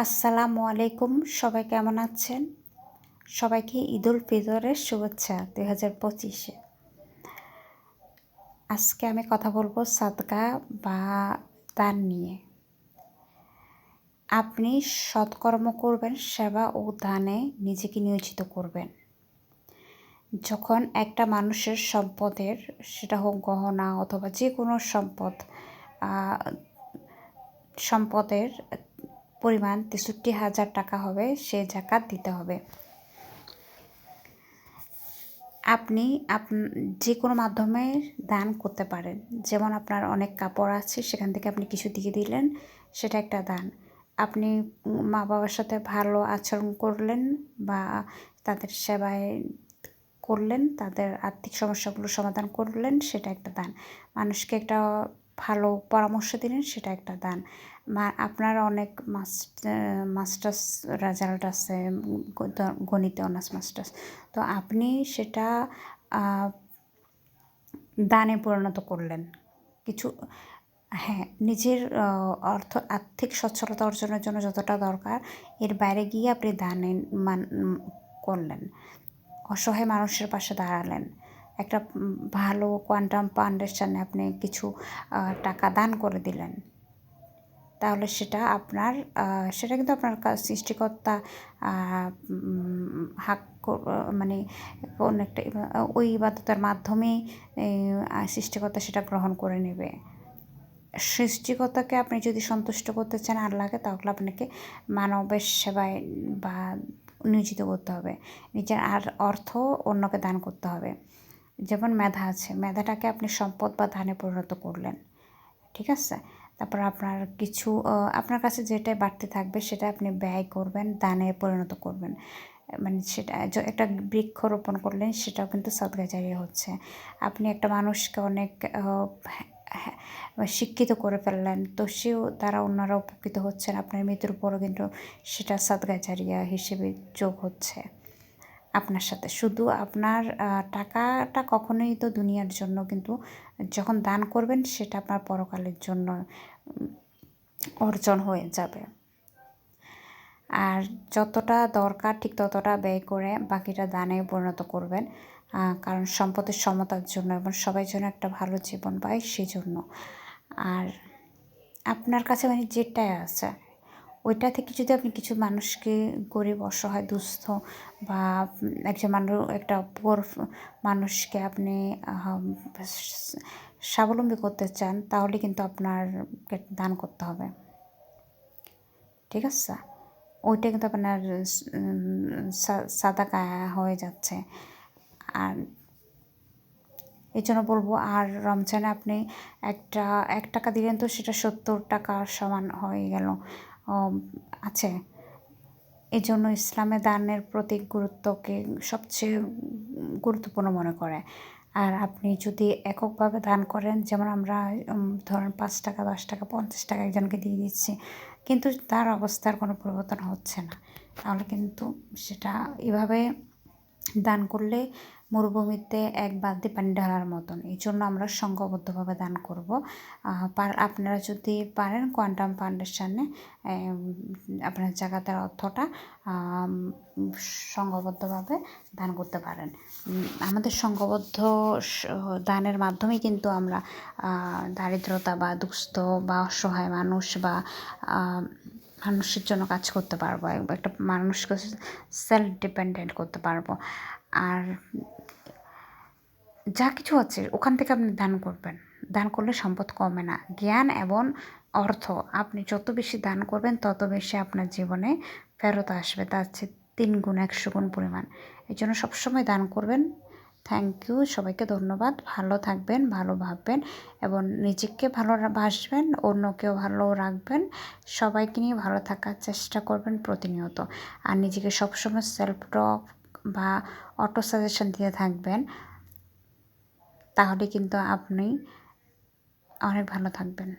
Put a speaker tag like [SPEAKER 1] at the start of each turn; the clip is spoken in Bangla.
[SPEAKER 1] আসসালামু আলাইকুম, সবাই কেমন আছেন? সবাইকে ঈদুল ফিতরের শুভেচ্ছা দুই হাজার পঁচিশে। আজকে আমি কথা বলব সাদকা বা দান নিয়ে। আপনি সৎকর্ম করবেন, সেবা ও দানে নিজেকে নিয়োজিত করবেন। যখন একটা মানুষের সম্পদের, সেটা হোক গহনা অথবা যে কোনো সম্পদ সম্পদের পরিমাণ তেষট্টি হাজার টাকা হবে, সে জাকাত দিতে হবে। আপনি আপ, যে কোনো মাধ্যমে দান করতে পারেন। যেমন আপনার অনেক কাপড় আছে, সেখান থেকে আপনি কিছু দিয়ে দিলেন, সেটা একটা দান। আপনি মা বাবার সাথে ভালো আচরণ করলেন বা তাদের সেবায় করলেন, তাদের আর্থিক সমস্যাগুলো সমাধান করলেন, সেটা একটা দান। মানুষকে একটা ভালো পরামর্শ দিলেন, সেটা একটা দান। আপনার অনেক মাস্টার্স রেজাল্ট আছে গণিতে, অনার্স, মাস্টার্স। তো আপনি সেটা দানে পরিণত করলেন। কিছু হ্যাঁ নিজের অর্থ, আর্থিক সচ্ছলতা অর্জনের জন্য যতটা দরকার, এর বাইরে গিয়ে আপনি দানে মান, করলেন। অসহায় মানুষের পাশে দাঁড়ালেন। একটা ভালো কোয়ান্টাম ফান্ডের আপনি কিছু টাকা দান করে দিলেন। তাহলে সেটা আপনার সেটা কিন্তু আপনার সৃষ্টিকর্তা হাক মানে কোন একটা ওই ইবাদতের মাধ্যমেই সৃষ্টিকর্তা সেটা গ্রহণ করে নেবে। সৃষ্টিকর্তাকে আপনি যদি সন্তুষ্ট করতে চান আল্লাহকে তাহলে আপনাকে মানবের সেবায় বা নিয়োজিত করতে হবে। নিজের আর অর্থ অন্যকে দান করতে হবে। যেমন মেধা আছে, মেধাটাকে আপনি সম্পদ বা ধানে পরিণত করলেন, ঠিক আছে? তারপর আপনার কিছু আপনার কাছে যেটা বাড়তে থাকবে সেটা আপনি ব্যয় করবেন, দানে পরিণত করবেন। মানে সেটা একটা বৃক্ষ রোপণ করলেন সেটাও কিন্তু সদগাচারি হচ্ছে। আপনি একটা মানুষকে অনেক শিক্ষিত করে ফেললেন, তো সেও, তারা অন্যরা উপকৃত হচ্ছেন, আপনার মৃত্যুর পরও কিন্তু সেটা সদগাচারিয়া হিসেবে যোগ হচ্ছে। আপনার সাথে। শুধু আপনার টাকাটা কখনোই তো দুনিয়ার জন্য, কিন্তু যখন দান করবেন সেটা আপনার পরকালের জন্য অর্জন হয়ে যাবে। আর যতটা দরকার ঠিক ততটা ব্যয় করে বাকিটা দানে পরিণত করবেন কারণ সম্পদের সমতার জন্য এবং সবাই যেন একটা ভালো জীবন পায় সেই জন্য আর আপনার কাছে মানে যেটাই আছে ওইটা থেকে যদি আপনি কিছু মানুষকে গরিব অসহায় দুস্থ বা একজন মানুষ একটা পুর মানুষকে আপনি স্বাবলম্বী করতে চান, তাহলে কিন্তু আপনার দান করতে হবে। ঠিক আছে? ওইটা কিন্তু আপনার সাদা হয়ে যাচ্ছে। আর এই জন্য বলব, আর রমজানে আপনি একটা, এক টাকা দিলেন তো সেটা সত্তর টাকার সমান হয়ে গেল। আছে। এই জন্য ইসলামে দানের প্রতি গুরুত্বকে সবচেয়ে গুরুত্বপূর্ণ মনে করে। আর আপনি যদি এককভাবে দান করেন, যেমন আমরা ধরেন পাঁচ টাকা, দশ টাকা, পঞ্চাশ টাকা একজনকে দিয়ে দিচ্ছি, কিন্তু তার অবস্থার কোনো পরিবর্তন হচ্ছে না। তাহলে কিন্তু সেটা এভাবে দান করলে মরুভূমিতে এক বালতি পানি ঢালার মতন। এই জন্য আমরা সংঘবদ্ধভাবে দান করব। আপনারা যদি পারেন কোয়ান্টাম ফাউন্ডেশনে আপনার জায়গাটার অর্থটা সংঘবদ্ধভাবে দান করতে পারেন। আমাদের সংঘবদ্ধ দানের মাধ্যমে কিন্তু আমরা দারিদ্রতা বা দুস্থ বা অসহায় মানুষ বা মানুষের জন্য কাজ করতে পারব একটা মানুষকে সেলফ ডিপেন্ডেন্ট করতে পারব। আর যা কিছু আছে, ওখান থেকে আপনি দান করবেন। দান করলে সম্পদ কমে না। জ্ঞান এবং অর্থ, আপনি যত বেশি দান করবেন, তত বেশি আপনার জীবনে ফেরত আসবে। তার হচ্ছে তিন গুণ, একশো গুণ পরিমাণ। এই জন্য সবসময় দান করবেন। থ্যাংক ইউ সবাইকে ধন্যবাদ। ভালো থাকবেন, ভালো ভাববেন এবং নিজেকে ভালো বাসবেন অন্যকেও ভালো রাখবেন। সবাইকে নিয়ে ভালো থাকার চেষ্টা করবেন প্রতিনিয়ত। আর নিজেকে সবসময় সেলফ টক বা অটো সাজেশন দিয়ে থাকবেন, তাহলে কিন্তু আপনি অনেক ভালো থাকবেন।